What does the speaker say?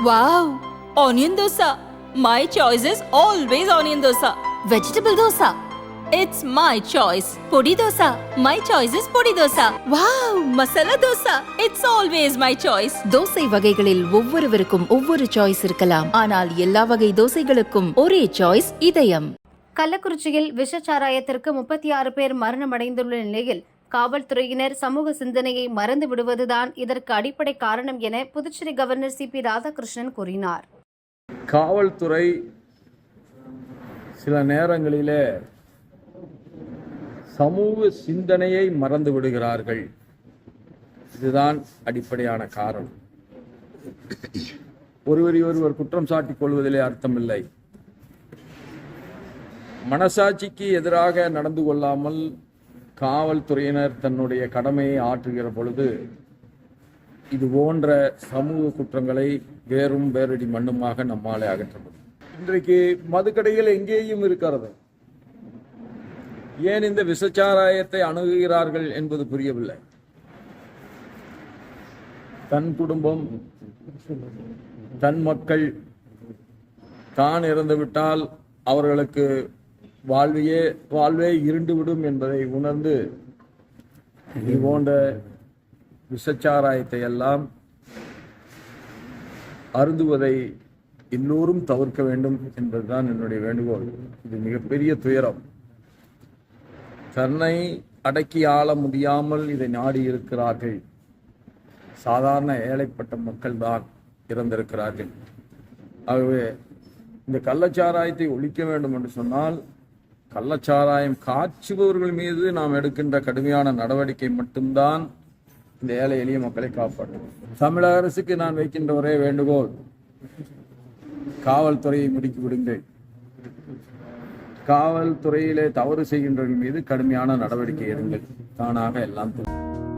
Wow! Onion dosa. My choice is always onion dosa. Vegetable dosa. It's my choice. Podi dosa. My choice is podi dosa. Wow! Masala dosa. It's always my choice. Dosa வகைகளில் ஒவ்வொருவருக்கும் ஒவ்வொரு choice இருக்கலாம் ஆனால் எல்லா வகை தோசைகளுக்கும் ஒரே choice இதயம் கள்ளக்குறிச்சியில் விஷச்சாராயத்திற்கு முப்பத்தி ஆறு பேர் மரணமடைந்துள்ள நிலையில் காவல்துறையினர் சமூக சிந்தனையை மறந்து விடுவதுதான் இதற்கு அடிப்படை காரணம் என Puducherry governor C P Radhakrishnan கூறினார். காவல்துறை சில நேரங்களிலே சமூக சிந்தனையை மறந்து விடுகிறார்கள். இதுதான் அடிப்படையான காரணம். ஒருவரை ஒருவர் குற்றம் சாட்டிக் கொள்வதிலே அர்த்தமில்லை. மனசாட்சிக்கு எதிராக நடந்து கொள்ளாமல் காவல்துறையினர் தன்னுடைய கடமையை ஆற்றுகிற பொழுது இது போன்ற சமூக குற்றங்களை வேறும் வேரடி மண்ணுமாக நம்மாலே அகற்ற முடியும். இன்றைக்கு மதுக்கடைகள் எங்கேயும் இருக்கிறது. ஏன் இந்த விசச்சாராயத்தை அணுகுகிறார்கள் என்பது புரியவில்லை. தன் குடும்பம் தன் மக்கள் தான் இறந்துவிட்டால் அவர்களுக்கு வாழ்வையே வாழ்வே இருண்டுவிடும் என்பதை உணர்ந்து இது போன்ற விஷச்சாராயத்தை எல்லாம் அருந்துவதை எல்லோரும் தவிர்க்க வேண்டும் என்பதுதான் என்னுடைய வேண்டுகோள். இது மிகப்பெரிய துயரம். தன்னை அடக்கி ஆள முடியாமல் இதை நாடி இருக்கிறார்கள். சாதாரண ஏழைப்பட்ட மக்கள் தான் இறந்திருக்கிறார்கள். ஆகவே இந்த கள்ளச்சாராயத்தை ஒழிக்க வேண்டும் என்று சொன்னால் கள்ளச்சாராயம் காய்ச்சுபவர்கள் மீது நாம் எடுக்கின்ற கடுமையான நடவடிக்கை மட்டும்தான் இந்த ஏழை எளிய மக்களை காப்பாற்றும். தமிழக அரசுக்கு நான் வைக்கின்ற ஒரே வேண்டுகோள் காவல்துறையை முடுக்கி விடுங்கள். காவல்துறையிலே தவறு செய்கின்றவர்கள் மீது கடுமையான நடவடிக்கை எடுங்கள். தானாக எல்லாம் தெரியும்